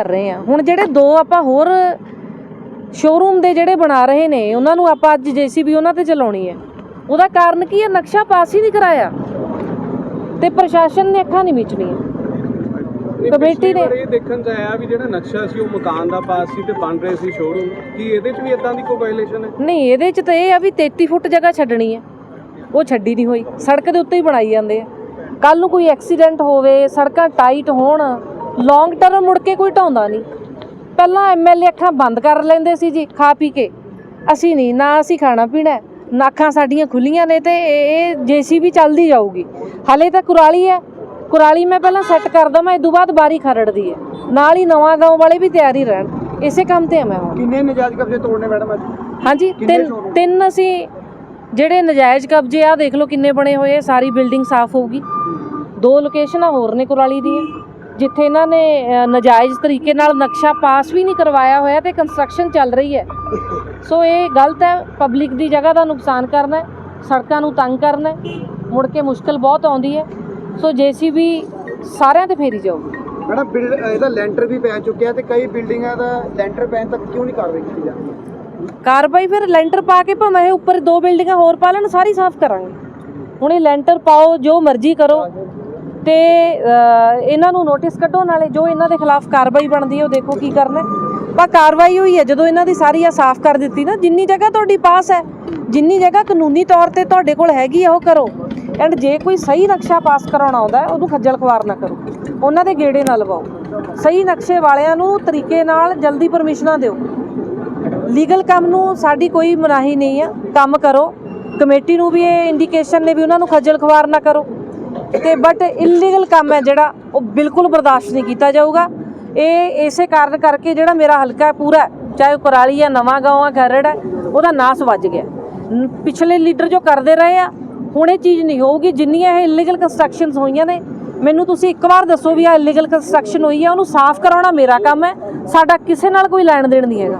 ਰਹੇ ਹਾਂ। ਹੁਣ ਜਿਹੜੇ ਦੋ ਆਪਾਂ ਹੋਰ ਸ਼ੋਰੂਮ ਦੇ ਜਿਹੜੇ ਬਣਾ ਰਹੇ ਨੇ ਉਹਨਾਂ ਨੂੰ ਆਪਾਂ ਅੱਜ ਜੀਸੀਬੀ ਉਹਨਾਂ ਤੇ ਚਲਾਉਣੀ ਹੈ। ਉਹਦਾ ਕਾਰਨ ਕੀ ਹੈ? ਨਕਸ਼ਾ ਪਾਸ ਹੀ ਨਹੀਂ ਕਰਾਇਆ। ਤੇ ਪ੍ਰਸ਼ਾਸਨ ਨੇ ਅੱਖਾਂ ਨਹੀਂ ਮੀਚਣੀਆਂ। ਕਮੇਟੀ ਨੇ- ਇਹ ਦੇਖਣ ਚ ਆਇਆ ਵੀ ਜਿਹੜਾ ਨਕਸ਼ਾ ਸੀ ਉਹ ਮਕਾਨ ਦਾ ਪਾਸ ਸੀ ਤੇ ਬਣ ਰਹੇ ਸੀ ਸ਼ੋਰੂਮ ਕੀ ਇਹਦੇ ਚ ਵੀ ਇਦਾਂ ਦੀ ਕੋਈ ਵਾਇਲੇਸ਼ਨ ਹੈ? ਨਹੀਂ ਇਹਦੇ ਚ ਤਾਂ ਇਹ ਆ ਵੀ 33 ਫੁੱਟ ਜਗ੍ਹਾ ਛੱਡਣੀ ਹੈ। ਉਹ ਛੱਡੀ ਨਹੀਂ ਹੋਈ। ਸੜਕ ਦੇ ਉੱਤੇ ਹੀ ਬਣਾਈ ਜਾਂਦੇ ਆ। ਕੱਲ ਨੂੰ ਕੋਈ ਐਕਸੀਡੈਂਟ ਹੋਵੇ ਸੜਕਾਂ ਟਾਈਟ ਹੋਣ ਲੌਂਗ ਟਰਮ ਮੁੜ ਕੇ ਕੋਈ ਢਾਉਂਦਾ ਨਹੀਂ। ਪਹਿਲਾਂ ਐਮਐਲਏ ਅੱਖਾਂ ਬੰਦ ਕਰ ਲੈਂਦੇ ਸੀ ਜੀ ਖਾ ਪੀ ਕੇ। ਅਸੀਂ ਨਹੀਂ ਨਾ ਅਸੀਂ ਖਾਣਾ ਪੀਣਾ। ਹੈ, ਨਾ ਅੱਖਾਂ ਸਾਡੀਆਂ ਖੁੱਲੀਆਂ ਨੇ ਤੇ ਇਹ ਜੀਸੀਬੀ ਚੱਲਦੀ ਜਾਊਗੀ। ਹਲੇ ਤਾਂ ਕੁਰਾਲੀ ਹੈ। ਕੁਰਾਲੀ ਮੈਂ ਪਹਿਲਾਂ ਸੈੱਟ ਕਰ ਦਵਾਂ ਇਸ ਤੋਂ ਬਾਅਦ ਬਾਰੀ ਖਰੜਦੀ ਹੈ। ਨਾਲ ਹੀ ਨਵਾਂ ਗਾਉਂ ਵਾਲੇ ਵੀ ਤਿਆਰੀ ਰਹਿਣ। ਇਸੇ ਕੰਮ ਤੇ ਆ ਮੈਂ ਹੁਣ। ਕਿੰਨੇ ਨਜਾਇਜ਼ ਕਬਜ਼ੇ ਤੋੜਨੇ ਮੈਡਮ ਅੱਜ? ਹਾਂਜੀ ਤਿੰਨ? ਤਿੰਨ ਅਸੀਂ ਜਿਹੜੇ ਨਜਾਇਜ਼ ਕਬਜ਼ੇ ਆ ਦੇਖ ਲਓ ਕਿੰਨੇ ਬਣੇ ਹੋਏ ਆ। ਸਾਰੀ ਬਿਲਡਿੰਗ ਸਾਫ਼ ਹੋਊਗੀ। ਦੋ ਲੋਕੇਸ਼ਨਾਂ ਹੋਰ ਨੇ ਕੁਰਾਲੀ ਦੀਆਂ। ਜਿੱਥੇ ਇਹਨਾਂ ਨੇ ਨਜਾਇਜ਼ ਤਰੀਕੇ ਨਾਲ ਨਕਸ਼ਾ ਪਾਸ ਵੀ ਨਹੀਂ ਕਰਵਾਇਆ ਹੋਇਆ ਤੇ ਕੰਸਟਰਕਸ਼ਨ ਚੱਲ ਰਹੀ ਹੈ। ਸੋ ਇਹ ਗਲਤ ਹੈ। ਪਬਲਿਕ ਦੀ ਜਗ੍ਹਾ ਦਾ ਨੁਕਸਾਨ ਕਰਨਾ ਸੜਕਾਂ ਨੂੰ ਤੰਗ ਕਰਨਾ ਮੁੜ ਕੇ ਮੁਸ਼ਕਲ ਬਹੁਤ ਆਉਂਦੀ ਹੈ। ਸੋ ਜੀਸੀਬੀ ਸਾਰਿਆਂ ਤੇ ਫੇਰੀ ਜਾਊਗੀ। ਮੈਡਮ ਬਿਲ ਇਹਦਾ ਲੈਂਟਰ ਵੀ ਪੈ ਚੁੱਕਿਆ ਤੇ ਕਈ ਬਿਲਡਿੰਗਾਂ ਦਾ ਲੈਂਟਰ ਪੈਣ ਤੱਕ ਕਿਉਂ ਨਹੀਂ ਕਾਰਵਾਈ ਕੀਤੀ ਜਾਂਦੀ ਕਾਰਵਾਈ ਫਿਰ ਲੈਂਟਰ ਪਾ ਕੇ ਭਾਵੇਂ ਇਹ ਉੱਪਰ ਦੋ ਬਿਲਡਿੰਗਾਂ ਹੋਰ ਪਾ ਲੈਣ ਸਾਰੀ ਸਾਫ਼ ਕਰਾਂਗੇ। ਹੁਣ ਇਹ ਲੈਂਟਰ ਪਾਓ ਜੋ ਮਰਜ਼ੀ ਕਰੋ। ਤੇ ਇਹਨਾਂ ਨੂੰ ਨੋਟਿਸ ਕੱਢੋ, ਨਾਲੇ ਜੋ ਇਹਨਾਂ ਦੇ ਖਿਲਾਫ ਕਾਰਵਾਈ ਬਣਦੀ ਹੈ, ਉਹ ਦੇਖੋ ਕੀ ਕਰਨਾ ਪਰ ਕਾਰਵਾਈ ਹੋਈ ਹੈ, ਜਦੋਂ ਇਹਨਾਂ ਦੀ ਸਾਰੀ ਆ ਸਾਫ਼ ਕਰ ਦਿੱਤੀ ਨਾ, ਜਿੰਨੀ ਜਗ੍ਹਾ ਤੁਹਾਡੀ ਪਾਸ ਹੈ, ਜਿੰਨੀ ਜਗ੍ਹਾ ਕਾਨੂੰਨੀ ਤੌਰ ਤੇ ਤੁਹਾਡੇ ਕੋਲ ਹੈਗੀ ਆ, ਉਹ ਕਰੋ। ਐਂਡ ਜੇ ਕੋਈ ਸਹੀ ਨਕਸ਼ਾ ਪਾਸ ਕਰਾਉਣਾ ਆਉਂਦਾ ਉਹਨੂੰ ਖੱਜਲ ਖਵਾਰ ਨਾ ਕਰੋ। ਉਹਨਾਂ ਦੇ ਗੇੜੇ ਨਾ ਲਵਾਓ। ਸਹੀ ਨਕਸ਼ੇ ਵਾਲਿਆਂ ਨੂੰ ਤਰੀਕੇ ਨਾਲ ਜਲਦੀ ਪਰਮਿਸ਼ਨਾਂ ਦਿਓ। ਲੀਗਲ ਕੰਮ ਨੂੰ ਸਾਡੀ ਕੋਈ ਮਨਾਹੀ ਨਹੀਂ ਆ। ਕੰਮ ਕਰੋ। ਕਮੇਟੀ ਨੂੰ ਵੀ ਇਹ ਇੰਡੀਕੇਸ਼ਨ ਨੇ ਵੀ ਉਹਨਾਂ ਨੂੰ ਖੱਜਲ ਖਵਾਰ ਨਾ ਕਰੋ। ਤੇ ਬਟ ਇਲੀਗਲ ਕੰਮ ਹੈ ਜਿਹੜਾ, ਉਹ ਬਿਲਕੁਲ ਬਰਦਾਸ਼ਤ ਨਹੀਂ ਕੀਤਾ ਜਾਊਗਾ। ਇਹ ਇਸੇ ਕਾਰਨ ਕਰਕੇ ਜਿਹੜਾ ਮੇਰਾ ਹਲਕਾ ਹੈ ਪੂਰਾ, ਚਾਹੇ ਉਹ ਕੁਰਾਲੀ ਹੈ, ਨਵਾਂ ਗਾঁव ਆ ਖਰੜ ਹੈ, ਉਹਦਾ ਨਾਸ ਵੱਜ ਗਿਆ। ਪਿਛਲੇ ਲੀਡਰ ਜੋ ਕਰਦੇ ਰਹੇ ਆ, ਹੁਣ ਇਹ ਚੀਜ਼ ਨਹੀਂ ਹੋਊਗੀ। ਜਿੰਨੀਆਂ ਇਹ ਇਲੀਗਲ ਕੰਸਟਰਕਸ਼ਨਸ ਹੋਈਆਂ ਨੇ, ਮੈਨੂੰ ਤੁਸੀਂ ਇੱਕ ਵਾਰ ਦੱਸੋ ਵੀ ਆ ਇਲੀਗਲ ਕੰਸਟਰਕਸ਼ਨ ਹੋਈ ਆ, ਉਹਨੂੰ ਸਾਫ਼ ਕਰਾਉਣਾ ਮੇਰਾ ਕੰਮ ਹੈ, ਸਾਡਾ ਕਿਸੇ ਨਾਲ ਕੋਈ ਲੈਣ ਦੇਣ ਨਹੀਂ ਹੈਗਾ।